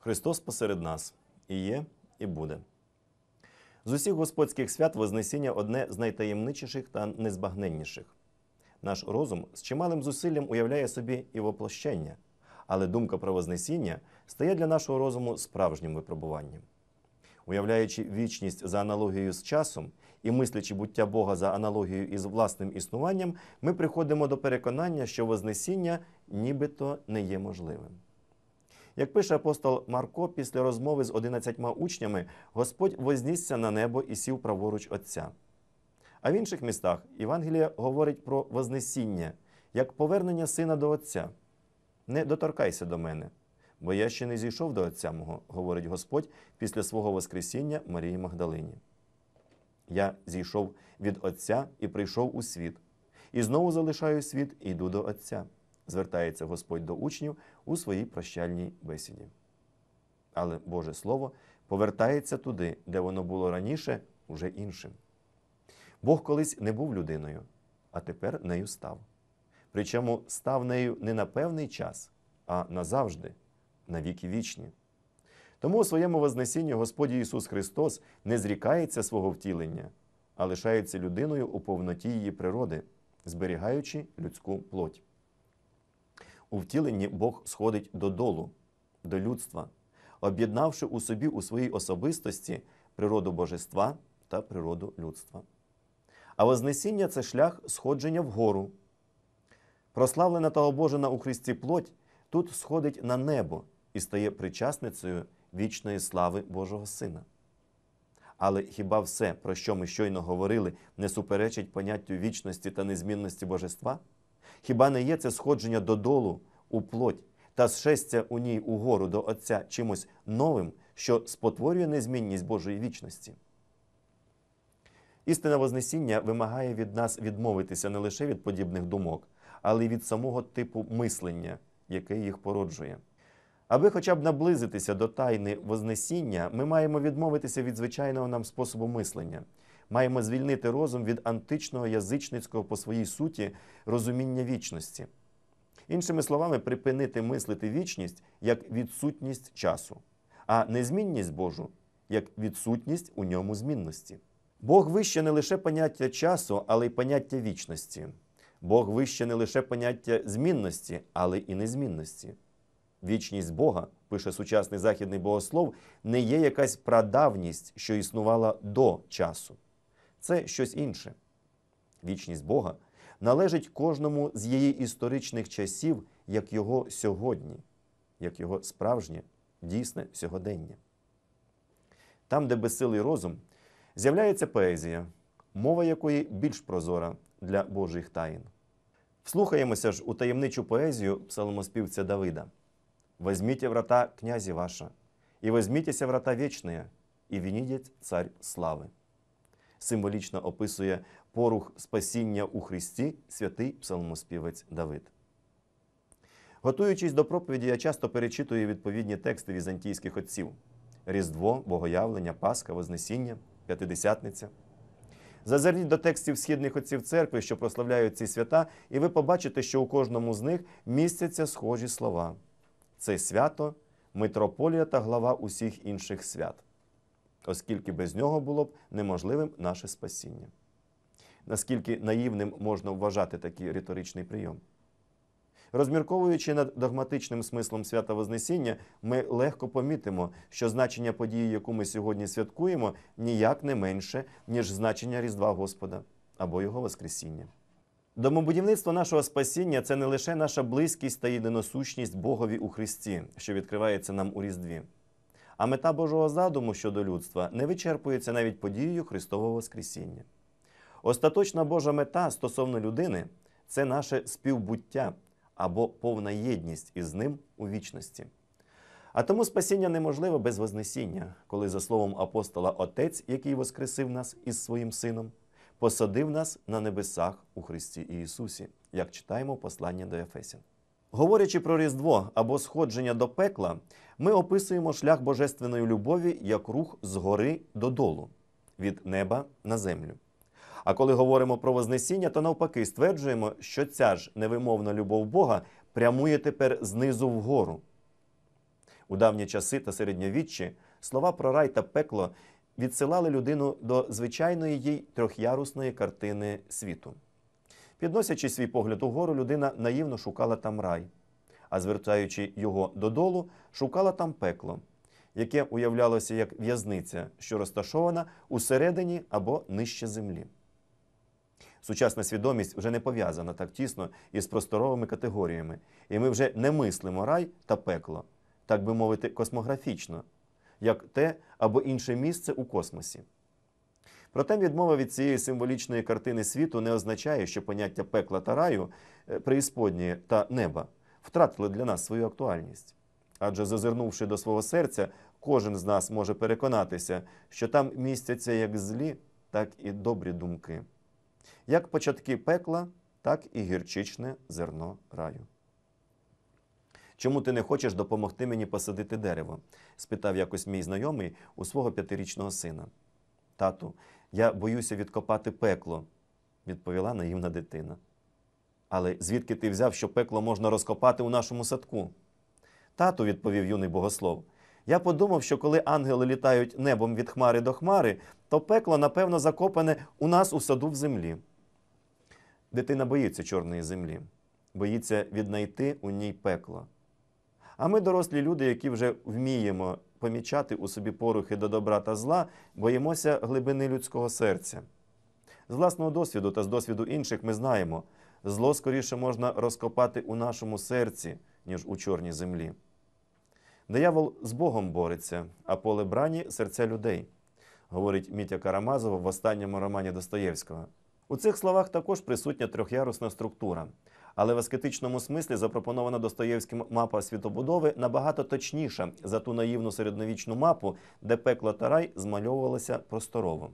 Христос посеред нас і є, і буде. З усіх господських свят Вознесіння одне з найтаємничіших та незбагненніших. Наш розум з чималим зусиллям уявляє собі і воплощення, але думка про Вознесіння стає для нашого розуму справжнім випробуванням. Уявляючи вічність за аналогією з часом і мислячи буття Бога за аналогією із власним існуванням, ми приходимо до переконання, що Вознесіння нібито не є можливим. Як пише апостол Марко, після розмови з одинадцятьма учнями Господь вознісся на небо і сів праворуч Отця. А в інших містах Євангелія говорить про Вознесіння як повернення сина до Отця. Не доторкайся до мене, бо я ще не зійшов до Отця мого, говорить Господь після свого Воскресіння Марії Магдалині. Я зійшов від Отця і прийшов у світ, і знову залишаю світ і йду до Отця, звертається Господь до учнів у своїй прощальній бесіді. Але Боже Слово повертається туди, де воно було раніше, уже іншим. Бог колись не був людиною, а тепер нею став. Причому став нею не на певний час, а назавжди, на віки вічні. Тому у своєму Вознесінні Господь Ісус Христос не зрікається свого втілення, а лишається людиною у повноті її природи, зберігаючи людську плоть. У втіленні Бог сходить додолу, до людства, об'єднавши у собі у своїй особистості природу божества та природу людства. А Вознесіння це шлях сходження вгору. Прославлена та обожена у Христі плоть тут сходить на небо і стає причасницею вічної слави Божого Сина. Але хіба все, про що ми щойно говорили, не суперечить поняттю вічності та незмінності божества? Хіба не є це сходження додолу у плоть та зшестя у ній угору до Отця чимось новим, що спотворює незмінність Божої вічності? Істина Вознесіння вимагає від нас відмовитися не лише від подібних думок, але й від самого типу мислення, яке їх породжує. Аби хоча б наблизитися до тайни Вознесіння, ми маємо відмовитися від звичайного нам способу мислення. Маємо звільнити розум від античного язичницького по своїй суті розуміння вічності. Іншими словами, припинити мислити вічність як відсутність часу, а незмінність Божу як відсутність у ньому змінності. Бог вище не лише поняття часу, але й поняття вічності. Бог вище не лише поняття змінності, але і незмінності. Вічність Бога, пише сучасний західний богослов, не є якась прадавність, що існувала до часу. Це щось інше. Вічність Бога належить кожному з її історичних часів як його сьогодні, як його справжнє, дійсне сьогодення. Там, де безсилий розум, з'являється поезія, мова якої більш прозора для Божих таїн. Вслухаємося ж у таємничу поезію псалмоспівця Давида. «Возьмите врата князі ваша, і возьмітеся врата вічные, і вінідять царь слави. Символічно описує порух спасіння у Христі святий псалмоспівець Давид. Готуючись до проповіді, я часто перечитую відповідні тексти візантійських отців: Різдво, Богоявлення, Пасха, Вознесіння, П'ятидесятниця. Зазирніть до текстів східних отців церкви, що прославляють ці свята, і ви побачите, що у кожному з них містяться схожі слова. Це свято, митрополія та глава усіх інших свят, оскільки без нього було б неможливим наше спасіння. Наскільки наївним можна вважати такий риторичний прийом? Розмірковуючи над догматичним смислом свята Вознесіння, ми легко помітимо, що значення події, яку ми сьогодні святкуємо, ніяк не менше, ніж значення Різдва Господа або Його Воскресіння. Домобудівництво нашого спасіння це не лише наша близькість та єдиносущність Богові у Христі, що відкривається нам у Різдві. А мета Божого задуму щодо людства не вичерпується навіть подією Христового Воскресіння. Остаточна Божа мета стосовно людини це наше співбуття або повна єдність із ним у вічності. А тому спасіння неможливе без Вознесіння, коли, за словом апостола, Отець, який воскресив нас із своїм Сином, посадив нас на небесах у Христі Ісусі, як читаємо послання до Ефесян. Говорячи про Різдво або сходження до пекла, ми описуємо шлях божественної любові як рух згори додолу, від неба на землю. А коли говоримо про Вознесіння, то навпаки стверджуємо, що ця ж невимовна любов Бога прямує тепер знизу вгору. У давні часи та середньовіччі слова про рай та пекло відсилали людину до звичайної їй трьохярусної картини світу. Підносячи свій погляд угору, людина наївно шукала там рай, а звертаючи його додолу, шукала там пекло, яке уявлялося як в'язниця, що розташована усередині або нижче землі. Сучасна свідомість вже не пов'язана так тісно із просторовими категоріями, і ми вже не мислимо рай та пекло, так би мовити, космографічно, як те або інше місце у космосі. Проте відмова від цієї символічної картини світу не означає, що поняття пекла та раю, е, преісподньої та неба втратили для нас свою актуальність. Адже зазирнувши до свого серця, кожен з нас може переконатися, що там містяться як злі, так і добрі думки, як початки пекла, так і гірчичне зерно раю. Чому ти не хочеш допомогти мені посадити дерево? спитав якось мій знайомий у свого п'ятирічного сина. Тату, я боюся відкопати пекло, відповіла наївна дитина. Але звідки ти взяв, що пекло можна розкопати у нашому садку? Тату, відповів юний богослов. Я подумав, що коли ангели літають небом від хмари до хмари, то пекло, напевно, закопане у нас у саду в землі. Дитина боїться чорної землі, боїться віднайти у ній пекло. А ми, дорослі люди, які вже вміємо помічати у собі порухи до добра та зла, боїмося глибини людського серця. З власного досвіду та з досвіду інших ми знаємо, зло скоріше можна розкопати у нашому серці, ніж у чорній землі. Диявол з Богом бореться, а поле брані серця людей, говорить Мітя Карамазов в останньому романі Достоєвського. У цих словах також присутня трьохярусна структура. Але в аскетичному смислі запропонована Достоєвським мапа світобудови набагато точніша за ту наївну середньовічну мапу, де пекло та рай змальовувалися просторово.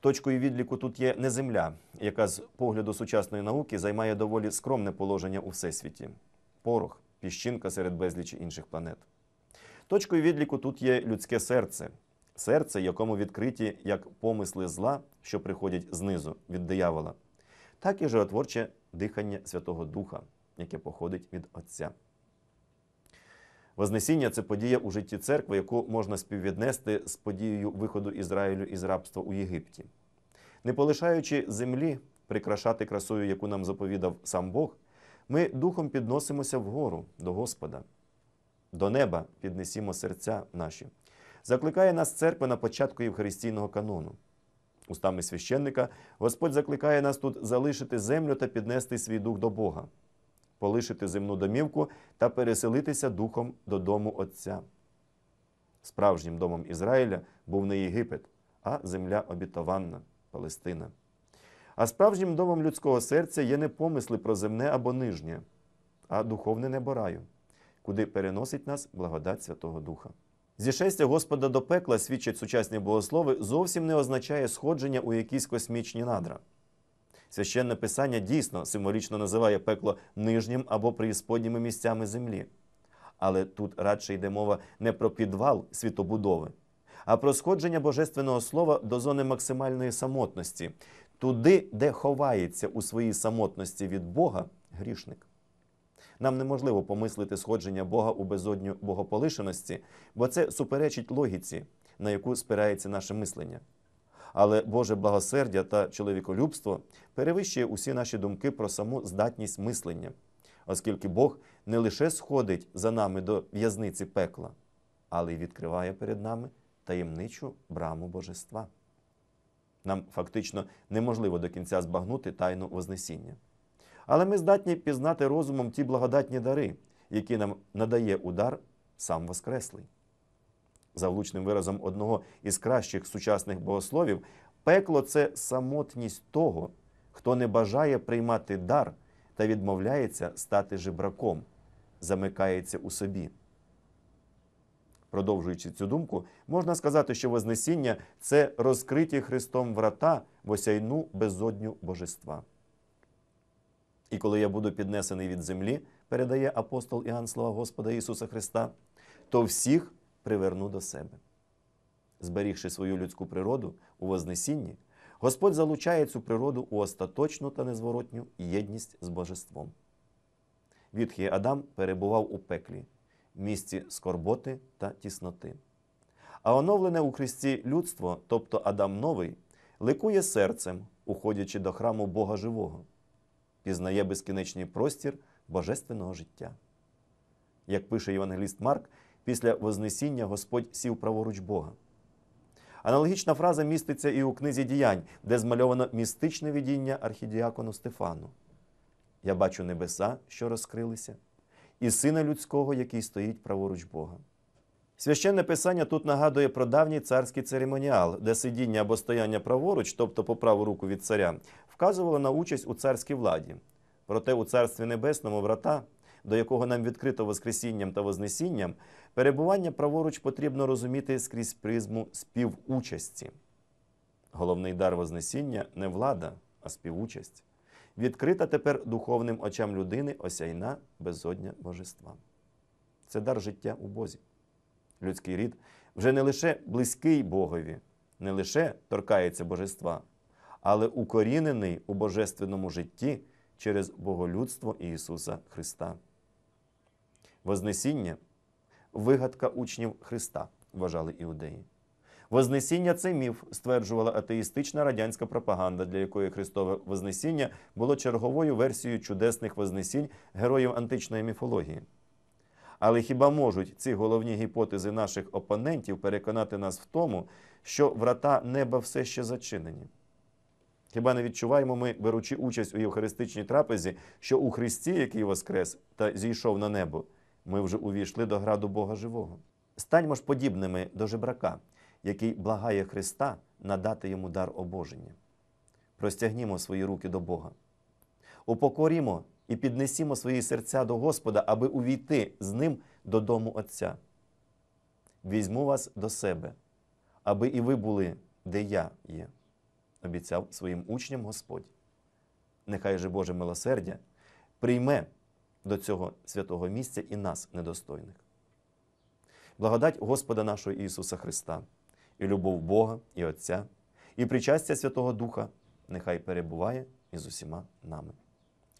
Точкою відліку тут є не земля, яка з погляду сучасної науки займає доволі скромне положення у всесвіті порох, піщинка серед безлічі інших планет. Точкою відліку тут є людське серце, серце, якому відкриті як помисли зла, що приходять знизу від диявола, так і животворче дихання Святого Духа, яке походить від Отця. Вознесіння це подія у житті церкви, яку можна співвіднести з подією виходу Ізраїлю із рабства у Єгипті. Не полишаючи землі прикрашати красою, яку нам заповідав сам Бог, ми духом підносимося вгору до Господа. До неба піднесімо серця наші. Закликає нас церква на початку Євхаристійного канону. Устами священника Господь закликає нас тут залишити землю та піднести свій дух до Бога, полишити земну домівку та переселитися духом додому Отця. Справжнім домом Ізраїля був не Єгипет, а земля обітованна Палестина. А справжнім домом людського серця є не помисли про земне або нижнє, а духовне небо раю, куди переносить нас благодать Святого Духа. Зішестя Господа до пекла, свідчать сучасні богослови, зовсім не означає сходження у якісь космічні надра. Священне Писання дійсно символічно називає пекло нижнім або преісподніми місцями землі. Але тут радше йде мова не про підвал світобудови, а про сходження Божественного Слова до зони максимальної самотності, туди, де ховається у своїй самотності від Бога грішник. Нам неможливо помислити сходження Бога у безодню богополишеності, бо це суперечить логіці, на яку спирається наше мислення. Але Боже благосердя та чоловіколюбство перевищує усі наші думки про саму здатність мислення, оскільки Бог не лише сходить за нами до в'язниці пекла, але й відкриває перед нами таємничу браму божества. Нам фактично неможливо до кінця збагнути тайну Вознесіння. Але ми здатні пізнати розумом ті благодатні дари, які нам надає удар сам Воскреслий. За влучним виразом одного із кращих сучасних богословів, пекло це самотність того, хто не бажає приймати дар та відмовляється стати жебраком, замикається у собі. Продовжуючи цю думку, можна сказати, що Вознесіння це розкриті Христом врата в осяйну безодню божества. І коли я буду піднесений від землі, передає апостол Іоанн слова Господа Ісуса Христа, то всіх приверну до себе. Зберігши свою людську природу у Вознесінні, Господь залучає цю природу у остаточну та незворотню єдність з Божеством. Відхій Адам перебував у пеклі, місці скорботи та тісноти. А оновлене у Христі людство, тобто Адам Новий, ликує серцем, уходячи до храму Бога Живого, пізнає безкінечний простір божественного життя. Як пише євангеліст Марк, після Вознесіння Господь сів праворуч Бога. Аналогічна фраза міститься і у книзі діянь, де змальовано містичне видіння архідіакону Стефану. Я бачу небеса, що розкрилися, і сина людського, який стоїть праворуч Бога. Священне писання тут нагадує про давній царський церемоніал, де сидіння або стояння праворуч, тобто по праву руку від царя, вказувало на участь у царській владі. Проте у Царстві Небесному врата, до якого нам відкрито Воскресінням та Вознесінням, перебування праворуч потрібно розуміти скрізь призму співучасті. Головний дар Вознесіння не влада, а співучасть. Відкрита тепер духовним очам людини осяйна безодня божества. Це дар життя у Бозі. Людський рід вже не лише близький Богові, не лише торкається божества, але укорінений у божественному житті через боголюдство Ісуса Христа. Вознесіння вигадка учнів Христа, вважали іудеї. Вознесіння це міф, стверджувала атеїстична радянська пропаганда, для якої Христове Вознесіння було черговою версією чудесних вознесінь героїв античної міфології. Але хіба можуть ці головні гіпотези наших опонентів переконати нас в тому, що врата неба все ще зачинені? Хіба не відчуваємо ми, беручи участь у євхаристичній трапезі, що у Христі, який воскрес та зійшов на небо, ми вже увійшли до граду Бога живого? Станьмо ж подібними до жебрака, який благає Христа надати йому дар обоження. Простягнімо свої руки до Бога. Упокорімо і піднесімо свої серця до Господа, аби увійти з ним додому Отця. Візьму вас до себе, аби і ви були, де я є, обіцяв своїм учням Господь. Нехай же Боже милосердя прийме до цього святого місця і нас, недостойних. Благодать Господа нашого Ісуса Христа, і любов Бога і Отця, і причастя Святого Духа нехай перебуває із усіма нами.